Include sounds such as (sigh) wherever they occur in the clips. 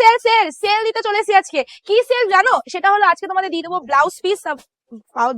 Sell sell sell দিতে চলেছি আজকে। কি সেল জানো? সেটা হলো আজকে তোমাদের দিয়ে দেবো ব্লাউজ পিস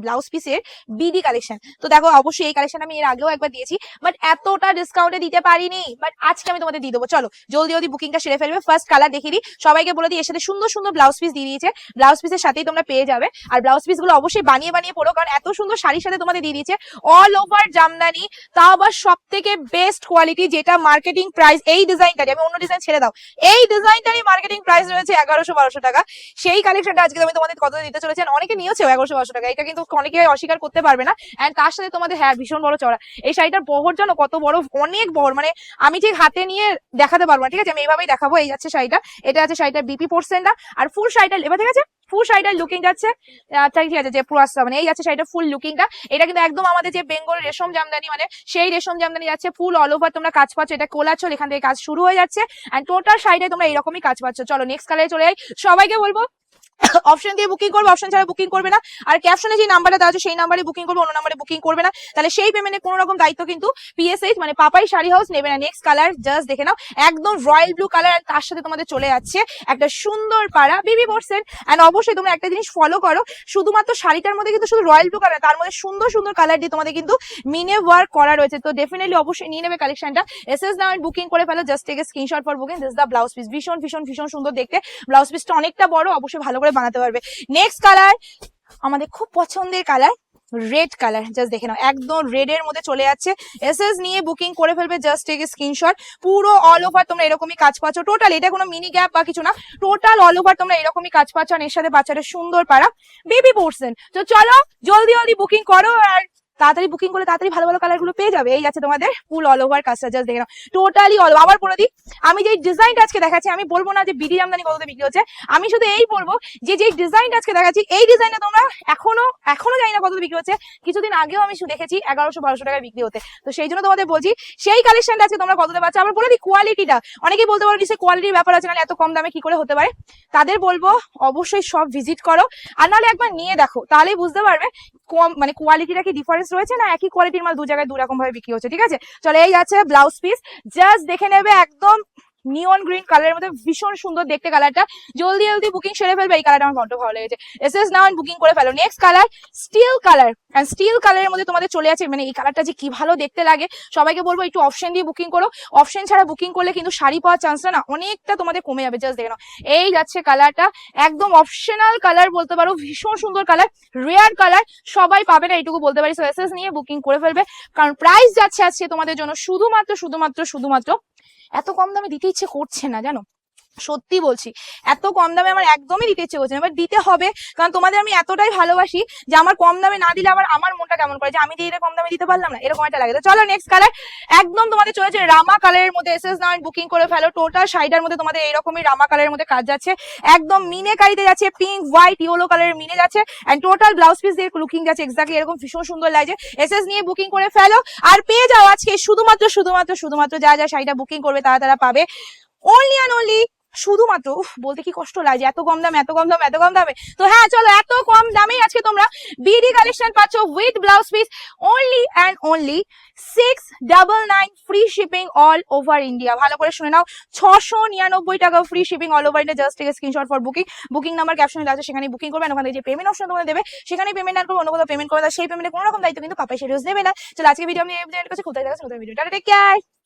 ব্লাউজ পিসের বিডি কালেকশন তো দেখো, অবশ্যই এই কালেকশন আমি এর আগেও একবার দিয়েছি বাট এতটা ডিসকাউন্টে দিতে পারিনি। বাট আজকে আমি তোমাদের দিয়ে দেবো। চলো, জলদি জলদি বুকিংটা সেরে ফেলবে। ফার্স্ট কালার দেখিয়ে দিই। সবাইকে বলে দিই, এর সাথে সুন্দর সুন্দর ব্লাউজ পিস দিয়ে দিয়েছে। ব্লাউজ পিসের সাথেই তোমরা পেয়ে যাবে। আর ব্লাউজ পিসগুলো অবশ্যই বানিয়ে বানিয়ে পড়ো কারণ এত সুন্দর শাড়ির সাথে তোমাদের দিয়ে দিয়েছে। অল ওভার জামদানি তাও আবার সব থেকে বেস্ট কোয়ালিটি যেটা মার্কেটিং প্রাইস এই ডিজাইনটারই আমি অন্য ডিজাইন ছেড়ে দাও। এই ডিজাইনটারই মার্কেটিং প্রাইস রয়েছে এগারোশো, বারোশো টাকা। সেই কালেকশনটা আজকে আমি তোমাদের কত দিতে চলেছি অনেকে নিয়েছে এগারোশো, বারোশো টাকা। এটা কিন্তু অনেকে অস্বীকার করতে পারবে না। এন্ড তার সাথে তোমাদের হ্যাঁ ভীষণ বড় চড়া এই শাড়িটার বহর জানো? কত বড়, অনেক বহর। মানে আমি ঠিক হাতে নিয়ে দেখাতে পারব না, ঠিক আছে? আমি এইভাবেই দেখাবো, এই যাচ্ছে শাড়িটা। এটা আছে শাড়িটার বিপি পোর্সেন্টা আর ফুল শাড়িটা এবার ঠিক আছে? ফুল শাড়িটার লুকিং যাচ্ছে ঠিক আছে, যে পুরো মানে এই যাচ্ছে শাড়িটা ফুল লুকিংটা এটা কিন্তু একদম আমাদের যে বেঙ্গল রেশম জামদানি মানে সেই রেশম জামদানি যাচ্ছে ফুল অল ওভার তোমরা কাজ পাচ্ছ, এটা কোলাচল এখান থেকে কাজ শুরু হয়ে যাচ্ছে। এন্ড টোটাল শাড়িটায় তোমরা এরকমই কাজ পাচ্ছ। চলো নেক্সট কালারে চলে যাই। সবাইকে বলব (coughs) অপশন দিয়ে বুকিং করবে অপশন ছাড়া বুকিং করবে না। আর ক্যাপশনে যে নাম্বারটা দেওয়া আছে, সেই নাম্বারে বুকিং করবে, অন্য নাম্বারে বুকিং করবে না। তাহলে সেই পেমেন্টে কোনো রকম দায়িত্ব কিন্তু পিএসএইচ মানে পাপাই শাড়ি হাউস নেবে না। নেক্সট কালার জাস্ট দেখে নাও। একদম রয়্যাল ব্লু কালার তার সাথে তোমাদের চলে যাচ্ছে একটা সুন্দর পাড়া বিবি বর্সেন এন্ড অবশ্যই তোমরা একটা জিনিস ফলো করো, শুধুমাত্র শাড়িটার মধ্যে কিন্তু শুধু রয়্যাল ব্লু কালার তার মধ্যে সুন্দর সুন্দর কালার দিয়ে তোমাদের কিন্তু মিনে ওয়ার্ক করা রয়েছে। তো ডেফিনেটলি অবশ্যই নিয়ে নেবে কালেকশনটা এস এস নাও বুকিং করে ফেলো জাস্ট থেকে screenshot for booking this the blouse piece ভীষণ ভীষণ ভীষণ সুন্দর দেখতে। ব্লাউজ পিসটা অনেকটা বড়, অবশ্যই ভালো করে বানাতে পারবে। নেক্সট কালার আমাদের খুব পছন্দের কালার রেড কালার জাস্ট দেখে নাও। একদম রেড এর মধ্যে চলে যাচ্ছে। এস এস নিয়ে বুকিং করে ফেলবে জাস্ট থেকে স্ক্রিনশট পুরো অল ওভার তোমরা এরকমই কাজ পাচ্ছ। টোটাল এটা কোনো মিনি গ্যাপ বা কিছু না। টোটাল অল ওভার তোমরা এরকমই কাজ পাচ্ছ। আর এর সাথে বাচ্চাটা সুন্দর পারা বেবি পোর্সেন তো চলো, জলদি জলদি বুকিং করো আর তাড়াতাড়ি বুকিং করে তাড়াতাড়ি ভালো ভালো কালারগুলো পেয়ে যাবে। এই যাচ্ছে তোমাদের ফুল অল ওভার কাজটা জাস্ট দেখে টোটালি অল আবার বলে দিই, আমি যে ডিজাইনটা আজকে দেখাচ্ছি, আমি বলব না যে বিডি জামদানি কততে বিক্রি হচ্ছে। আমি শুধু এই বলব যে যে ডিজাইনটা আজকে দেখাচ্ছি, এই ডিজাইনটা তোমরা এখনও এখনও জানি না কত বিক্রি হচ্ছে। কিছুদিন আগেও আমি শু- দেখেছি এগারোশো বারোশো টাকায় বিক্রি হতে। তো সেই জন্য তোমাদের বলছি, সেই কালেকশনটা আজকে তোমরা কততে পাচ্ছ? আবার বলে দিই কোয়ালিটিটা অনেকেই বলতে পারো নিশ্চয়ই কোয়ালিটির ব্যাপার আছে, নাহলে এত কম দামে কি করে হতে পারে? তাদের বলব, অবশ্যই সব ভিজিট করো। আর নাহলে একবার নিয়ে দেখো, তাহলেই বুঝতে পারবে কম মানে কোয়ালিটিটা কি ডিফারেন্স রয়েছে না, একই কোয়ালিটির মাল দু জায়গায় দু রকম ভাবে বিক্রি হচ্ছে, ঠিক আছে? চলে, এই যাচ্ছে ব্লাউজ পিস জাস্ট দেখে নেবে একদম নিয়ন গ্রিন কালারের মধ্যে ভীষণ সুন্দর দেখতে কালারটা জলদি জলদি বুকিং সেরে ফেলবে, এই কালারটা আমার বড্ড ভালো লেগেছে। এস এস নাও বুকিং করে ফেলো। Next colour steel colour and steel কালারের মধ্যে তোমাদের চলে আছে মানে এই কালারটা যে কি ভালো দেখতে লাগে, সবাইকে বলব একটু অপশন দিয়ে বুকিং করো। অপশন ছাড়া বুকিং করলে কিন্তু শাড়ি পাওয়ার চান্সটা না অনেকটা তোমাদের কমে যাবে। জাস্ট দেখে নাও। এই যাচ্ছে কালারটা একদম অপশনাল কালার বলতে পারো, ভীষণ সুন্দর কালার রেয়ার কালার সবাই পাবে না, এইটুকু বলতে পারি। সো এস নিয়ে বুকিং করে ফেলবে। কারণ প্রাইস যাচ্ছে আজকে তোমাদের জন্য শুধুমাত্র শুধুমাত্র শুধুমাত্র এত কম দামে দিতে ইচ্ছে করছে না জানো? সত্যি বলছি, এত কম দামে আমার একদমই দিতে ইচ্ছে করছে না। এবার দিতে হবে, কারণ তোমাদের আমি এতটাই ভালোবাসি যে আমার কম দামে না দিলে আবার আমার মনটা কেমন করে? যে আমি যে এটা কম দামে দিতে পারলাম না, এরকম একটা লাগে। তো চলো নেক্সট কালার একদম তোমাদের চলেছে রামা কালারের মধ্যে এস এস নাইন বুকিং করে ফেলো। টোটাল শাড়িটার মধ্যে তোমাদের এইরকমই রামা কালারের মধ্যে কাজ যাচ্ছে। একদম মিনে কারিতে যাচ্ছে পিঙ্ক হোয়াইট ইয়েলো কালারের মিনে যাচ্ছে। এন্ড টোটাল ব্লাউজ পিস দিয়ে লুকিং যাচ্ছে এক্স্যাক্টলি এরকম ভীষণ সুন্দর লাগছে। এস এস নিয়ে বুকিং করে ফেলো। আর পেয়ে যাও আজকে শুধুমাত্র শুধুমাত্র শুধুমাত্র যা যা শাড়িটা বুকিং করবে, তারা তারা পাবে। অনলি অ্যান্ড অনলি শুধুমাত্র বলতে কি কষ্ট লাগে, এত কম দাম, এত কম দাম, এত কম দামে? তো হ্যাঁ চলো, এত কম দামেই আজকে তোমরা বিডি কালেকশন পাচ্ছ with blouse piece only and only six double nine free shipping all over India ভালো করে শুনে নাও, ছশো নিরানব্বই টাকা free shipping all over India just থেকে screenshot for booking booking number ক্যাপশনে আছে সেখানে বুকিং করবেন ওখানে যে পেমেন্ট অপশন তোমাদের দেবে সেখানে পেমেন্ট না করবে অন্য কোথাও পেমেন্ট করবে সেই পেমেন্টে কোনো রকম দায়িত্ব কিন্তু পাপাই সেরিয়াস নেবে না। চলো আজকে ভিডিও আমি ভিডিও কাছে খুলতে দেখা ভিডিও টেক কেয়ার